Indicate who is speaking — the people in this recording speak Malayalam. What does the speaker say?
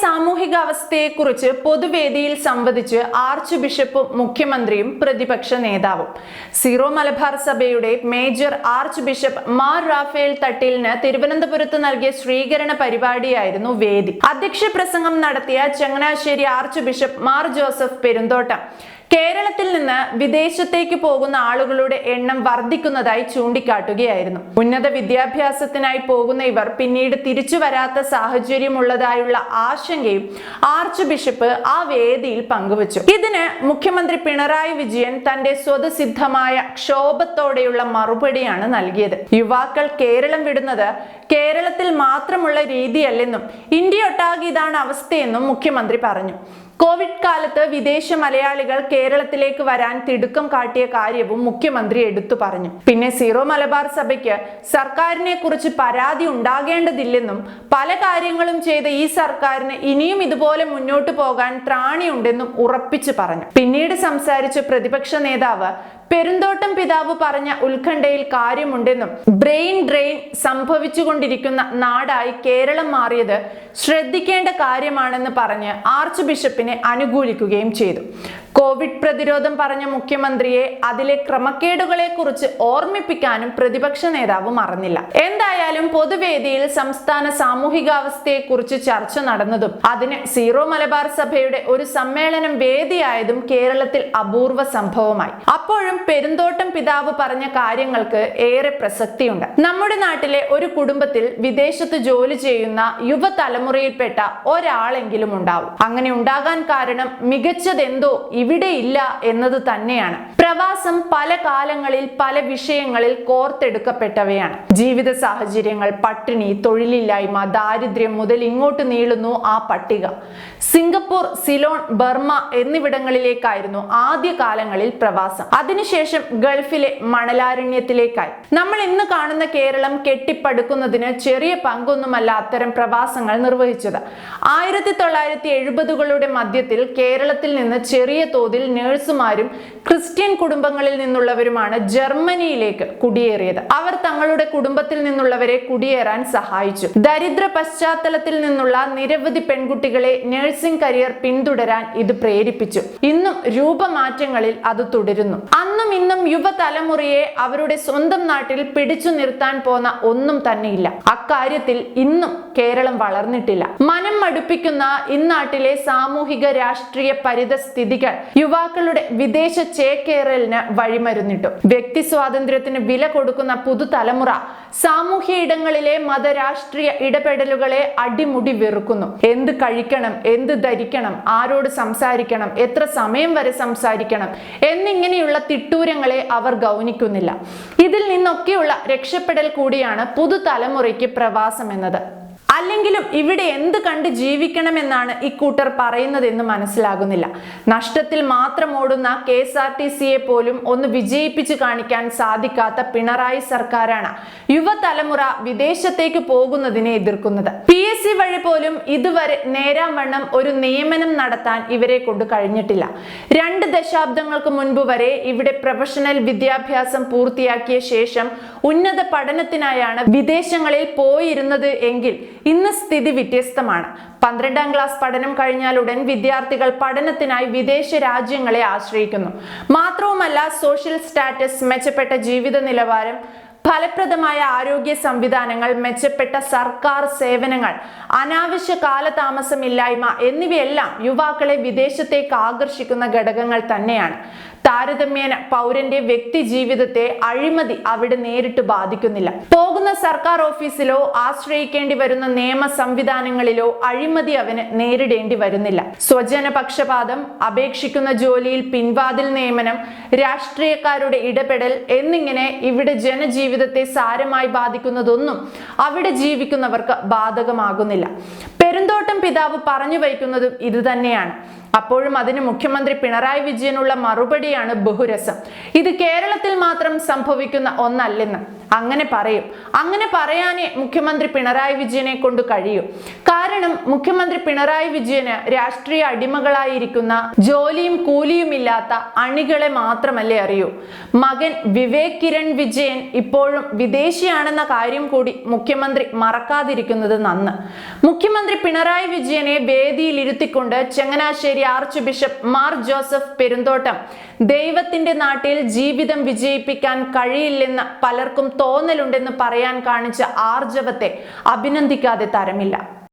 Speaker 1: സാമൂഹിക അവസ്ഥയെക്കുറിച്ച് പൊതുവേദിയിൽ സംവദിച്ച് ആർച്ച് ബിഷപ്പും മുഖ്യമന്ത്രിയും പ്രതിപക്ഷ നേതാവും. സീറോ മലബാർ സഭയുടെ major archbishop Mar Raphael തട്ടിലിന് തിരുവനന്തപുരത്ത് നൽകിയ സ്വീകരണ പരിപാടിയായിരുന്നു വേദി. അധ്യക്ഷ പ്രസംഗം നടത്തിയ ചങ്ങനാശ്ശേരി ആർച്ച് ബിഷപ്പ് മാർ ജോസഫ് പെരുന്തോട്ടം. കേരളത്തിൽ നിന്ന് വിദേശത്തേക്ക് പോകുന്ന ആളുകളുടെ എണ്ണം വർദ്ധിക്കുന്നതായി ചൂണ്ടിക്കാട്ടുകയായിരുന്നു. ഉന്നത വിദ്യാഭ്യാസത്തിനായി പോകുന്ന ഇവർ പിന്നീട് തിരിച്ചു വരാത്ത സാഹചര്യമുള്ളതായുള്ള ആശങ്കയും ആർച്ച് ബിഷപ്പ് ആ വേദിയിൽ പങ്കുവച്ചു. ഇതിന് മുഖ്യമന്ത്രി പിണറായി വിജയൻ തന്റെ സ്വതസിദ്ധമായ ക്ഷോഭത്തോടെയുള്ള മറുപടിയാണ് നൽകിയത്. യുവാക്കൾ കേരളം വിടുന്നത് കേരളത്തിൽ മാത്രമുള്ള രീതിയല്ലെന്നും ഇന്ത്യയൊട്ടാകെ ഇതാണ് അവസ്ഥയെന്നും മുഖ്യമന്ത്രി പറഞ്ഞു. കോവിഡ് കാലത്ത് വിദേശ മലയാളികൾ കേരളത്തിലേക്ക് വരാൻ തിടുക്കം കാട്ടിയ കാര്യവും മുഖ്യമന്ത്രി എടുത്തു പറഞ്ഞു. പിന്നെ സീറോ മലബാർ സഭയ്ക്ക് സർക്കാരിനെ കുറിച്ച് പരാതി ഉണ്ടാകേണ്ടതില്ലെന്നും പല കാര്യങ്ങളും ചെയ്ത ഈ സർക്കാരിന് ഇനിയും ഇതുപോലെ മുന്നോട്ട് പോകാൻ ത്രാണിയുണ്ടെന്നും ഉറപ്പിച്ചു പറഞ്ഞു. പിന്നീട് സംസാരിച്ച പ്രതിപക്ഷ നേതാവ് പെരുന്തോട്ടം പിതാവ് പറഞ്ഞ ഉത്കണ്ഠയിൽ കാര്യമുണ്ടെന്നും ബ്രെയിൻ ഡ്രെയിൻ സംഭവിച്ചുകൊണ്ടിരിക്കുന്ന നാടായി കേരളം മാറിയത് ശ്രദ്ധിക്കേണ്ട കാര്യമാണെന്ന് പറഞ്ഞ് ആർച്ച് ബിഷപ്പിനെ അനുകൂലിക്കുകയും ചെയ്തു. കോവിഡ് പ്രതിരോധം പറഞ്ഞ മുഖ്യമന്ത്രിയെ അതിലെ ക്രമക്കേടുകളെ കുറിച്ച് ഓർമ്മിപ്പിക്കാനും പ്രതിപക്ഷ നേതാവ് മറന്നില്ല. എന്തായാലും പൊതുവേദിയിൽ സംസ്ഥാന സാമൂഹികാവസ്ഥയെ കുറിച്ച് ചർച്ച നടന്നതും അതിന് സീറോ മലബാർ സഭയുടെ ഒരു സമ്മേളനം വേദിയായതും കേരളത്തിൽ അപൂർവ സംഭവമായി. അപ്പോഴും പെരുന്തോട്ടം പിതാവ് പറഞ്ഞ കാര്യങ്ങൾക്ക് ഏറെ പ്രസക്തിയുണ്ട്. നമ്മുടെ നാട്ടിലെ ഒരു കുടുംബത്തിൽ വിദേശത്ത് ജോലി ചെയ്യുന്ന യുവതലമുറയിൽപ്പെട്ട ഒരാളെങ്കിലും ഉണ്ടാവും. അങ്ങനെ ഉണ്ടാകാൻ കാരണം മികച്ചതെന്തോ ഇവിടെ ഇല്ല എന്നത് തന്നെയാണ്. പ്രവാസം പല കാലങ്ങളിൽ പല വിഷയങ്ങളിൽ കോർത്തെടുക്കപ്പെട്ടവയാണ്. ജീവിത സാഹചര്യങ്ങൾ പട്ടിണി തൊഴിലില്ലായ്മ ദാരിദ്ര്യം മുതൽ ഇങ്ങോട്ട് നീളുന്നു ആ പട്ടിക. സിംഗപ്പൂർ സിലോൺ ബർമ എന്നിവിടങ്ങളിലേക്കായിരുന്നു ആദ്യ കാലങ്ങളിൽ പ്രവാസം. അതിനുശേഷം ഗൾഫിലെ മണലാരണ്യത്തിലേക്കായി. നമ്മൾ ഇന്ന് കാണുന്ന കേരളം കെട്ടിപ്പടുക്കുന്നതിന് ചെറിയ പങ്കൊന്നുമല്ല അത്തരം പ്രവാസങ്ങൾ നിർവഹിച്ചത്. ആയിരത്തി തൊള്ളായിരത്തി എഴുപതുകളുടെ മധ്യത്തിൽ കേരളത്തിൽ നിന്ന് ചെറിയ തോതിൽ നേഴ്സുമാരും ക്രിസ്ത്യൻ കുടുംബങ്ങളിൽ നിന്നുള്ളവരുമാണ് ജർമ്മനിയിലേക്ക് കുടിയേറിയത്. അവർ തങ്ങളുടെ കുടുംബത്തിൽ നിന്നുള്ളവരെ കുടിയേറാൻ സഹായിച്ചു. ദരിദ്ര പശ്ചാത്തലത്തിൽ നിന്നുള്ള നിരവധി പെൺകുട്ടികളെ നഴ്സിംഗ് കരിയർ പിന്തുടരാൻ ഇത് പ്രേരിപ്പിച്ചു. ഇന്നും രൂപമാറ്റങ്ങളിൽ അത് തുടരുന്നു. അന്നും ഇന്നും യുവതലമുറയെ അവരുടെ സ്വന്തം നാട്ടിൽ പിടിച്ചു നിർത്താൻ പോന്ന ഒന്നും തന്നെയില്ല. അക്കാര്യത്തിൽ ഇന്നും കേരളം വളർന്നിട്ടില്ല. മനം മടുപ്പിക്കുന്ന ഇന്നാട്ടിലെ സാമൂഹിക രാഷ്ട്രീയ പരിതസ്ഥിതികൾ യുവാക്കളുടെ വിദേശ ചേക്കേറലിന് വഴിമരുന്നിട്ടു. വ്യക്തി സ്വാതന്ത്ര്യത്തിന് വില കൊടുക്കുന്ന പുതുതലമുറ സാമൂഹ്യ ഇടങ്ങളിലെ മതരാഷ്ട്രീയ ഇടപെടലുകളെ അടിമുടി വെറുക്കുന്നു. എന്ത് കഴിക്കണം എന്ത് ധരിക്കണം ആരോട് സംസാരിക്കണം എത്ര സമയം വരെ സംസാരിക്കണം എന്നിങ്ങനെയുള്ള തിട്ടൂരങ്ങളെ അവർ ഗൗനിക്കുന്നില്ല. ഇതിൽ നിന്നൊക്കെയുള്ള രക്ഷപ്പെടൽ കൂടിയാണ് പുതുതലമുറയ്ക്ക് പ്രവാസം എന്നത്. അല്ലെങ്കിലും ഇവിടെ എന്ത് കണ്ട് ജീവിക്കണമെന്നാണ് ഇക്കൂട്ടർ പറയുന്നതെന്ന് മനസ്സിലാകുന്നില്ല. നഷ്ടത്തിൽ മാത്രം ഓടുന്ന കെ എസ് ആർ ടി സിയെ പോലും ഒന്ന് വിജയിപ്പിച്ച് കാണിക്കാൻ സാധിക്കാത്ത പിണറായി സർക്കാരാണ് യുവതലമുറ വിദേശത്തേക്ക് പോകുന്നതിനെ എതിർക്കുന്നത്. പി എസ് സി വഴി പോലും ഇതുവരെ നേരാം വണ്ണം ഒരു നിയമനം നടത്താൻ ഇവരെ കൊണ്ട് കഴിഞ്ഞിട്ടില്ല. രണ്ട് ദശാബ്ദങ്ങൾക്ക് മുൻപ് വരെ ഇവിടെ പ്രൊഫഷണൽ വിദ്യാഭ്യാസം പൂർത്തിയാക്കിയ ശേഷം ഉന്നത പഠനത്തിനായാണ് വിദേശങ്ങളിൽ പോയിരുന്നത് എങ്കിൽ ഇന്ന് സ്ഥിതി വ്യത്യസ്തമാണ്. പന്ത്രണ്ടാം ക്ലാസ് പഠനം കഴിഞ്ഞാലുടൻ വിദ്യാർത്ഥികൾ പഠനത്തിനായി വിദേശ രാജ്യങ്ങളെ ആശ്രയിക്കുന്നു. മാത്രവുമല്ല സോഷ്യൽ സ്റ്റാറ്റസ് മെച്ചപ്പെട്ട ജീവിത നിലവാരം ഫലപ്രദമായ ആരോഗ്യ സംവിധാനങ്ങൾ മെച്ചപ്പെട്ട സർക്കാർ സേവനങ്ങൾ അനാവശ്യ കാലതാമസമില്ലായ്മ എന്നിവയെല്ലാം യുവാക്കളെ വിദേശത്തേക്ക് ആകർഷിക്കുന്ന ഘടകങ്ങൾ തന്നെയാണ്. താരതമ്യേന പൗരന്റെ വ്യക്തി ജീവിതത്തെ അഴിമതി അവിടെ നേരിട്ട് ബാധിക്കുന്നില്ല. പോകുന്ന സർക്കാർ ഓഫീസിലോ ആശ്രയിക്കേണ്ടി വരുന്ന നിയമ സംവിധാനങ്ങളിലോ അഴിമതി അവന് നേരിടേണ്ടി വരുന്നില്ല. സ്വജന പക്ഷപാതം അപേക്ഷിക്കുന്ന ജോലിയിൽ പിൻവാതിൽ നിയമനം രാഷ്ട്രീയക്കാരുടെ ഇടപെടൽ എന്നിങ്ങനെ ഇവിടെ ജനജീവിതത്തെ സാരമായി ബാധിക്കുന്നതൊന്നും അവിടെ ജീവിക്കുന്നവർക്ക് ബാധകമാകുന്നില്ല. പെരുന്തോട്ടം പിതാവ് പറഞ്ഞു വയ്ക്കുന്നതും ഇതുതന്നെയാണ് അപ്പോഴും അതിന് മുഖ്യമന്ത്രി പിണറായി വിജയനുള്ള മറുപടിയാണ് ബഹുരസം. ഇത് കേരളത്തിൽ മാത്രം സംഭവിക്കുന്ന ഒന്നല്ലെന്ന്. അങ്ങനെ പറയും. അങ്ങനെ പറയാനേ മുഖ്യമന്ത്രി പിണറായി വിജയനെ കൊണ്ട് കഴിയൂ. കാരണം മുഖ്യമന്ത്രി പിണറായി വിജയന് രാഷ്ട്രീയ അടിമകളായിരിക്കുന്ന ജോലിയും കൂലിയുമില്ലാത്ത അണികളെ മാത്രമല്ലേ അറിയൂ. മകൻ വിവേക് കിരൺ വിജയൻ ഇപ്പോഴും വിദേശിയാണെന്ന കാര്യം കൂടി മുഖ്യമന്ത്രി മറക്കാതിരിക്കുന്നത് നന്ന്. മുഖ്യമന്ത്രി പിണറായി വിജയനെ വേദിയിൽ ഇരുത്തിക്കൊണ്ട് ചങ്ങനാശ്ശേരി ആർച്ച് ബിഷപ്പ് മാർ ജോസഫ് പെരുന്തോട്ടം ദൈവത്തിന്റെ നാട്ടിൽ ജീവിതം വിജയിപ്പിക്കാൻ കഴിയില്ലെന്ന് പലർക്കും തോന്നലുണ്ടെന്ന് പറയാൻ കാണിച്ച ആർജവത്തെ അഭിനന്ദിക്കാതെ തരമില്ല.